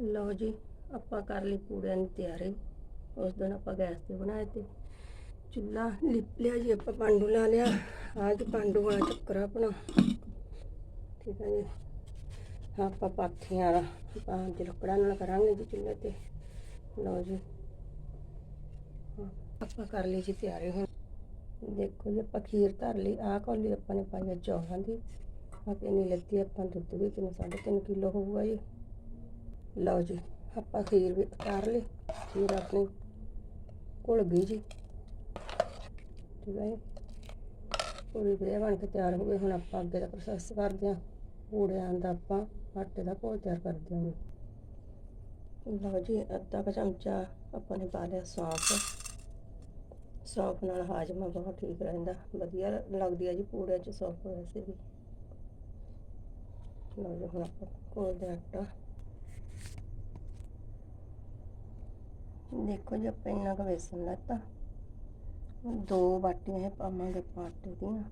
ਲਓ ਜੀ, ਆਪਾਂ ਕਰ ਲਈ ਪੂੜਿਆਂ ਦੀ ਤਿਆਰੀ। ਉਸ ਦਿਨ ਆਪਾਂ ਗੈਸ ਤੇ ਬਣਾਏ ਤੇ ਚੁੱਲ੍ਹਾ ਲਿਪ ਲਿਆ ਜੀ, ਆਪਾਂ ਪਾਂਡੂ ਲਾ ਲਿਆ। ਅੱਜ ਪਾਂਡੂ ਵਾਲਾ ਚੱਕਰ ਆਪਣਾ। ਠੀਕ ਹੈ ਜੀ। ਆਪਾਂ ਪਾਥੀਆਂ ਦਾ ਪੰਜ ਲੱਕੜਾਂ ਨਾਲ ਕਰਾਂਗੇ ਜੀ ਚੁੱਲ੍ਹੇ ਤੇ। ਲਓ ਜੀ। ਆਪਾਂ ਕਰ ਲਈ ਜੀ ਤਿਆਰੀ ਹੁਣ। ਦੇਖੋ ਜੀ, ਆਪਾਂ ਖੀਰ ਧਰ ਲਈ, ਆਹ ਕੌਲੀ ਆਪਾਂ ਨੇ ਪਾਈ ਆ ਦੀ। ਆ ਕਿੰਨੀ ਲੱਗੀ ਆਪਾਂ ਦੁੱਧ ਵੀ ਕਿੰਨਾ ਸਾਢੇ ਤਿੰਨ ਕਿਲੋ ਹੋਊਗਾ ਜੀ। ਲਓ ਜੀ, ਆਪਾਂ ਖੀਰ ਵੀ ਉਤਾਰ ਲਈ, ਖੀਰ ਆਪਣੀ ਘੁਲ ਗਈ ਜੀ। ਠੀਕ ਹੈ ਜੀ। ਪੂਰੀ ਵਧੀਆ ਬਣ ਕੇ ਤਿਆਰ ਹੋ ਗਈ, ਹੁਣ ਆਪਾਂ ਅੱਗੇ ਦਾ ਪ੍ਰੋਸੈਸ ਕਰਦੇ ਹਾਂ। ਪੂੜਿਆਂ ਦਾ ਆਪਾਂ ਆਟੇ ਦਾ ਘੋਲ ਤਿਆਰ ਕਰ ਦਿਆਂਗੇ। ਲਓ ਜੀ, ਅੱਧਾ ਕੁ ਚਮਚਾ ਆਪਾਂ ਨੇ ਪਾ ਲਿਆ ਸੌਂਫ। ਸੌਂਫ ਨਾਲ ਹਾਜ਼ਮਾ ਬਹੁਤ ਠੀਕ ਰਹਿੰਦਾ, ਵਧੀਆ ਲੱਗਦੀ ਆ ਜੀ ਪੂੜੇ 'ਚ ਸੌਂਫ ਵੈਸੇ ਵੀ। ਲਓ ਜੀ, ਹੁਣ ਆਪਾਂ ਘੋਲਦੇ ਹਾਂ ਆਟਾ। ਦੇਖੋ ਜੀ, ਆਪਾਂ ਇੰਨਾ ਕੁ ਵੇਸਣ ਲੈਤਾ। ਦੋ ਬਾਟੀਆਂ ਇਹ ਪਾਵਾਂਗੇ ਆਪਾਂ ਆਟੇ ਦੀਆਂ।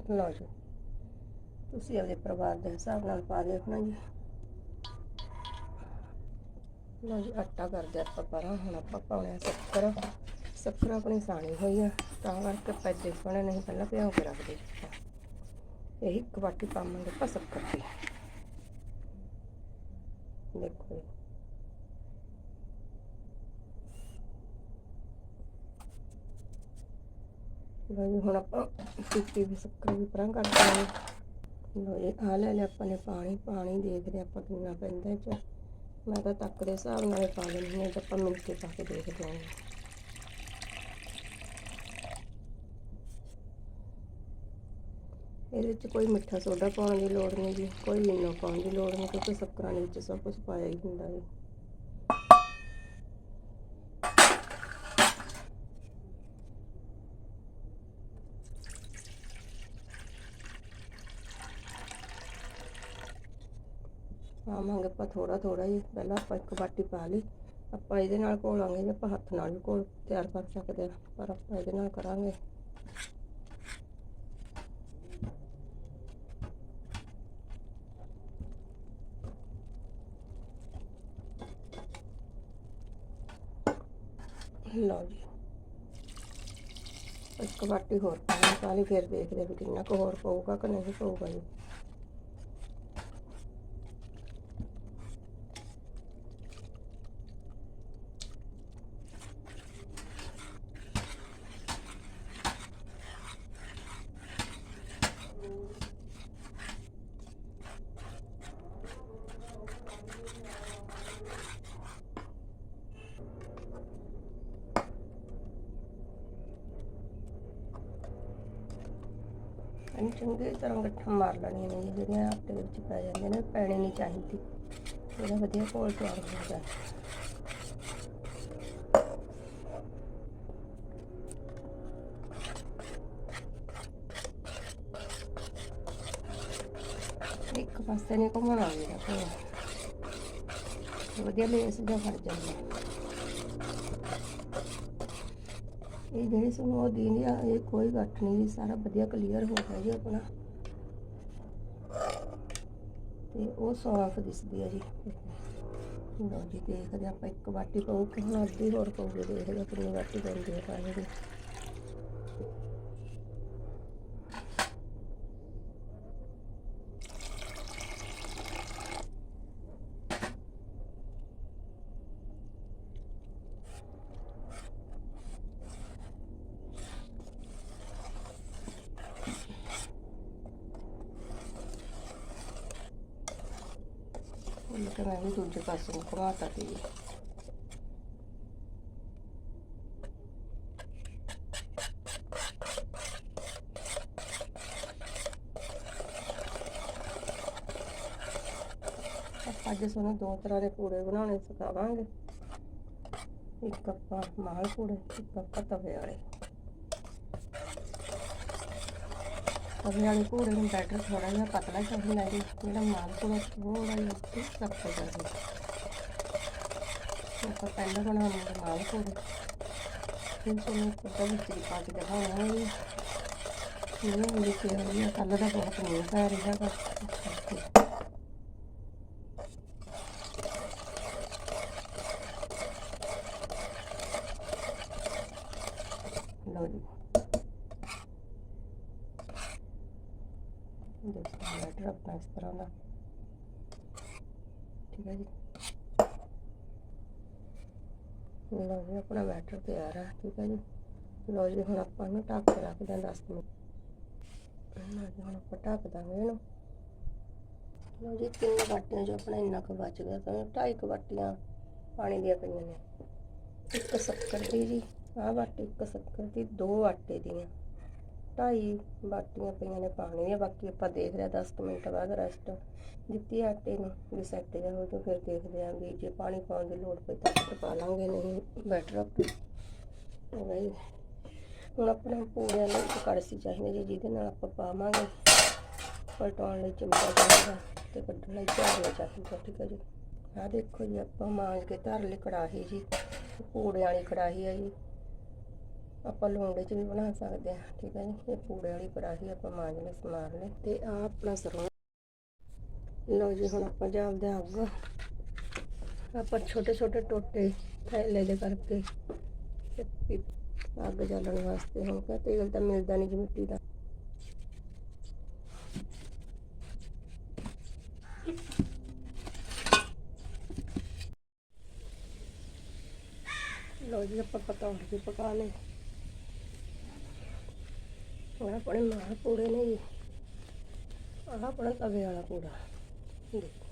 ਲਓ ਜੀ, ਤੁਸੀਂ ਆਪਣੇ ਪਰਿਵਾਰ ਦੇ ਹਿਸਾਬ ਨਾਲ ਪਾ ਲਿਓ ਜੀ। ਲਓ ਜੀ, ਆਟਾ ਕਰਦੇ ਆਪਾਂ ਪਰਾਂ ਹੁਣ ਆਪਾਂ ਪਾਉਣੇ ਸ਼ੱਕਰ। ਸ਼ੱਕਰ ਆਪਣੀ ਸਾਣੀ ਹੋਈ ਆ, ਤਾਂ ਕਰਕੇ ਪੈਦੇ ਪਾਉਣੇ, ਨਹੀਂ ਪਹਿਲਾਂ ਭਿਓ ਕੇ ਰੱਖ ਦੇ ਇਹ ਇੱਕ ਬਾਟੀ ਪਾਵਾਂਗੇ ਆਪਾਂ ਸ਼ੱਕਰ ਦੀ। ਦੇਖੋ ਜੀ। ਲਓ ਹੁਣ ਆਪਾਂ ਪੀਤੀ ਵੀ ਸ਼ੱਕਰ ਵੀ ਪਰਾਂ ਕਰ ਦਾਂਗੇ ਲਓ ਜੀ ਆ ਲੈ ਲਿਆ ਆਪਾਂ ਨੇ ਪਾਣੀ ਪਾਣੀ ਦੇਖਦੇ ਆਪਾਂ ਕਿੰਨਾ ਪੈਂਦਾ ਇਹ ਚ। ਮੈਂ ਤਾਂ ਤੱਕ ਦੇ ਹਿਸਾਬ ਨਾਲ ਹੀ ਪਾ ਲੈਂਦੀ ਹਾਂ ਤਾਂ ਆਪਾਂ ਮਿੰਟ ਕੇ ਪਾ ਕੇ ਦੇਖਦੇ ਹਾਂ। ਇਹਦੇ ਵਿੱਚ ਕੋਈ ਮਿੱਠਾ ਸੋਡਾ ਪਾਉਣ ਦੀ ਲੋੜ ਨਹੀਂ ਜੀ, ਕੋਈ ਇਨੋ ਪਾਉਣ ਦੀ ਲੋੜ ਨਹੀਂ, ਕਿਉਂਕਿ ਸ਼ੱਕਰਾਂ ਦੇ ਵਿੱਚ ਸਭ ਕੁਝ ਪਾਇਆ ਹੀ ਹੁੰਦਾ ਹੈ ਪਾਵਾਂਗੇ ਆਪਾਂ ਥੋੜਾ ਥੋੜਾ ਹੀ। ਪਹਿਲਾਂ ਆਪਾਂ ਇੱਕ ਬਾਟੀ ਪਾ ਲਈ। ਆਪਾਂ ਇਹਦੇ ਨਾਲ ਘੋਲਾਂਗੇ ਜੇ ਆਪਾਂ ਹੱਥ ਨਾਲ ਵੀ ਘੋਲ ਤਿਆਰ ਕਰ ਸਕਦੇ ਹਾਂ, ਪਰ ਆਪਾਂ ਇਹਦੇ ਨਾਲ ਕਰਾਂਗੇ। ਲਓ ਜੀ। ਇੱਕ ਬਾਟੀ ਹੋਰ ਪਾਣੀ ਪਾਣੀ ਫਿਰ ਦੇਖਦੇ ਵੀ ਕਿੰਨਾ ਕੁ ਹੋਰ ਪਊਗਾ ਕਿ ਨਹੀਂ ਪਊਗਾ ਜੀ। ਇਹਨੂੰ ਚੰਗੀ ਤਰ੍ਹਾਂ ਗੱਠਾਂ ਮਾਰ ਲੈਣੀਆਂ ਨੇ ਜੀ, ਜਿਹੜੀਆਂ ਆਟੇ ਦੇ ਵਿੱਚ ਪੈ ਜਾਂਦੀਆਂ ਨੇ ਪੈਣੀ ਨਹੀਂ ਚਾਹੀਦੀ। ਇਹਦਾ ਵਧੀਆ ਘੋਲ ਤਿਆਰ ਹੋ ਜਾਂਦਾ ਇੱਕ ਪਾਸੇ ਨੇ ਘੁੰਮਣਾ ਵੀਦਾ ਕੋਲ ਵਧੀਆ ਲੇਸ ਜਿਹਾ ਫੜ ਜਾਂਦਾ ਇਹ ਜਿਹੜੀ ਸਾਨੂੰ ਉਹ ਦੀਂਦੀ ਆ, ਇਹ ਕੋਈ ਗੱਠ ਨਹੀਂ ਜੀ, ਸਾਰਾ ਵਧੀਆ ਕਲੀਅਰ ਹੋ ਗਿਆ ਜੀ ਆਪਣਾ। ਤੇ ਉਹ ਸਾਫ਼ ਦਿਸਦੀ ਆ ਜੀ। ਲਓ ਜੀ, ਦੇਖਦੇ ਆਪਾਂ ਇੱਕ ਵਾਟੀ ਪਾਉ ਕਿ ਹੁਣ ਅੱਧੀ ਹੋਰ ਪਾਉਗੇ ਦੇਖਦੇ ਕਿੰਨੀ ਬਾਟੀ ਪੈਂਦੀ ਹੈ ਪਾਣੀ ਦੀ। ਕਿ ਮੈਂ ਵੀ ਦੂਜੇ ਪਾਸੇ ਨੂੰ ਘੁਮਾਤਾ ਤੀ ਆਪਾਂ ਅੱਜ ਸਾਨੂੰ ਦੋ ਤਰ੍ਹਾਂ ਦੇ ਪੂੜੇ ਬਣਾਉਣੇ ਸਿਖਾਵਾਂਗੇ ਇੱਕ ਆਪਾਂ ਮਾਲ ਪੂੜੇ ਇੱਕ ਆਪਾਂ ਤਵੇ ਵਾਲੇ ਅਗਲੇ ਵਾਲੇ ਪੂੜੇ ਨੂੰ ਬੈਟਰ ਥੋੜਾ ਜਿਹਾ ਪਤਲਾ ਚਾਹੀਦਾ ਜੀ ਜਿਹੜਾ ਮਾਲ ਪੂੜਾ ਥੋੜਾ ਜਿਹਾ ਉੱਤੇ ਸਖਤ ਕਰ ਆਪਾਂ ਪਹਿਲਾਂ ਬਣਾਉਣਾ ਮਾਲ ਪੂੜੇ ਫਿਰ ਤੁਹਾਨੂੰ ਕੁੱਤਾ ਵਿੱਚ ਦੀ ਪਾ ਕੇ ਦਿਖਾਵਾਂਗੇ ਇਹ ਲਿਖੇ ਹੋਈ ਆ ਕੱਲ ਦਾ ਬਹੁਤ ਨਹੀਂ ਪੈ ਰਿਹਾ ਗਾ ਇਸ ਕਰਕੇ। ਲਓ ਜੀ ਦੇਖੋ ਬੈਟਰ ਆਪਣਾ ਇਸ ਤਰ੍ਹਾਂ ਦਾ ਠੀਕ ਹੈ ਜੀ ਲਓ ਜੀ ਆਪਣਾ ਬੈਟਰ ਤਿਆਰ ਆ ਠੀਕ ਹੈ ਜੀ ਲਓ ਜੀ ਹੁਣ ਆਪਾਂ ਨੂੰ ਢੱਕ ਕੇ ਰੱਖਦੇ ਹਾਂ 10 ਮਿੰਟ ਲਓ ਜੀ ਹੁਣ ਆਪਾਂ ਢੱਕ ਦਾਂਗੇ ਇਹਨੂੰ ਲਓ ਜੀ ਤਿੰਨ ਬਾਟੀਆਂ ਜੋ ਆਪਣਾ ਇੰਨਾ ਕੁ ਬਚ ਗਿਆ ਤਾਂ ਢਾਈ ਕੁ ਬਾਟੀਆਂ ਪਾਣੀ ਦੀਆਂ ਪਈਆਂ ਨੇ ਇੱਕ ਸ਼ੱਕਰ ਦੀ ਜੀ ਆਹ ਬਾਟੀ ਇੱਕ ਸ਼ੱਕਰ ਦੀ ਦੋ ਆਟੇ ਦੀਆਂ ਢਾਈ ਬਾਟੀਆਂ ਪਈਆਂ ਨੇ ਪਾਣੀ ਦੀਆਂ ਬਾਕੀ ਆਪਾਂ ਦੇਖ ਰਹੇ 10 ਕੁ ਮਿੰਟ ਬਾਅਦ ਰੈਸਟ ਦਿੱਤੀ ਆਟੇ ਨੂੰ, ਵੀ ਸੈੱਟ ਜਾ ਹੋ ਜਾਊ, ਫਿਰ ਦੇਖਦੇ ਆਂ ਵੀ ਜੇ ਪਾਣੀ ਪਾਉਣ ਦੀ ਲੋੜ ਪਈ ਤਾਂ ਪਾ ਲਾਂਗੇ, ਨਹੀਂ ਬੈਟਰ ਆਪਣਾ ਬਈ ਹੁਣ ਆਪਣਾ ਪੂੜਿਆਂ ਲਈ ਕੜਸੀ ਕੜਛੀ ਚਾਹੀਦੀ ਜੀ, ਜਿਹਦੇ ਨਾਲ ਆਪਾਂ ਪਾਵਾਂਗੇ, ਪਲਟਾਉਣ ਲਈ ਚਮਚਾ ਚਾਹੀਦਾ ਤੇ ਕੱਢਣ ਲਈ ਝਾੜੂ ਚਾਹੀਦਾ ਠੀਕ ਹੈ ਜੀ। ਆਹ ਦੇਖੋ ਜੀ, ਆਪਾਂ ਮਾਂਜ ਕੇ ਧਰ ਲਈ ਕੜਾਹੀ ਜੀ, ਪੂੜਿਆਂ ਵਾਲੀ ਕੜਾਹੀ ਹੈ ਜੀ। ਆਪਾਂ ਲੋਂਡੇ 'ਚ ਵੀ ਬਣਾ ਸਕਦੇ ਹਾਂ, ਠੀਕ ਹੈ ਜੀ। ਇਹ ਪੂੜੇ ਵਾਲੀ ਕੜਾਹੀ ਆਪਾਂ ਮਾਂਜ ਲਈ, ਸਮਾਰ ਲਈ ਤੇ ਆ ਆਪਣਾ ਸਰੋਂ। ਲਓ ਜੀ, ਹੁਣ ਆਪਾਂ ਜਾਲਦੇ ਹਾਂ ਅੱਗ। ਆਪਾਂ ਛੋਟੇ ਛੋਟੇ ਟੋਟੇ ਥੈਲੇ ਦੇ ਕਰਕੇ ਅੱਗ ਜਲਣ ਵਾਸਤੇ ਹੁਣ ਕਾ ਤੇਲ ਤਾਂ ਮਿਲਦਾ ਨਹੀਂ ਜੀ ਮਿੱਟੀ ਦਾ। ਲਓ ਜੀ, ਆਪਾਂ ਪਕੌੜੇ ਪਕਾ ਲਏ। ਹੁਣ ਆਪਣੇ ਮਾਂ ਪੂੜੇ ਨੇ ਜੀ। ਆਹ ਆਪਣਾ ਤਵੇ ਵਾਲਾ ਪੂੜਾ। ਦੇਖੋ,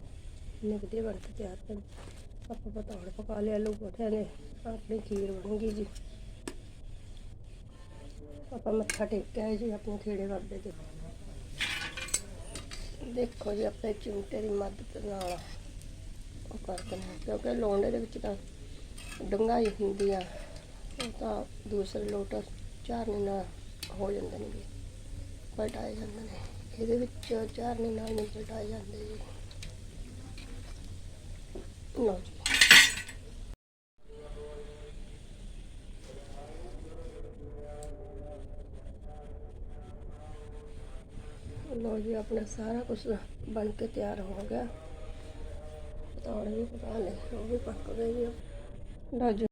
ਇੰਨੇ ਵਧੀਆ ਬਣ ਕੇ ਤਿਆਰ ਕਰ ਆਪਾਂ ਪਤੌੜ ਪਕਾ ਲਿਆ, ਆਲੂ ਕੋਠਿਆਂ ਨੇ ਆਪਣੀ ਖੀਰ ਬਣ ਗਈ ਜੀ। ਆਪਾਂ ਮੱਥਾ ਟੇਕਿਆ ਜੀ, ਆਪਣੇ ਖੇੜੇ ਬਾਬੇ ਦੇ। ਦੇਖੋ ਜੀ, ਆਪਣੇ ਚਿਮਟੇ ਦੀ ਮਦਦ ਨਾਲ ਉਹ ਕਰਦੇ ਨੇ, ਕਿਉਂਕਿ ਲੋਂਡੇ ਦੇ ਵਿੱਚ ਤਾਂ ਡੰਗਾਈ ਹੁੰਦੀ ਆ। ਉਹ ਤਾਂ ਦੂਸਰੇ ਲੋਟਰ ਝਾਰਨੇ ਨਾਲ ਹੋ ਜਾਂਦੇ ਨੇ ਜੀ। ਪਲਟਾਏ ਜਾਂਦੇ ਨੇ। ਇਹਦੇ ਵਿੱਚ ਝਾਰਨੇ ਨਾਲ ਨਹੀਂ ਪਲਟਾਏ ਜਾਂਦੇ ਜੀ। ਲਓ ਜੀ। ਲਓ ਜੀ, ਆਪਣਾ ਸਾਰਾ ਕੁਝ ਬਣ ਕੇ ਤਿਆਰ ਹੋ ਗਿਆ। ਪਤੌੜੇ ਵੀ ਪਕਾ ਲਏ ਉਹ ਵੀ ਪੱਕ ਗਏ ਜੀ। ਲਓ ਜੀ।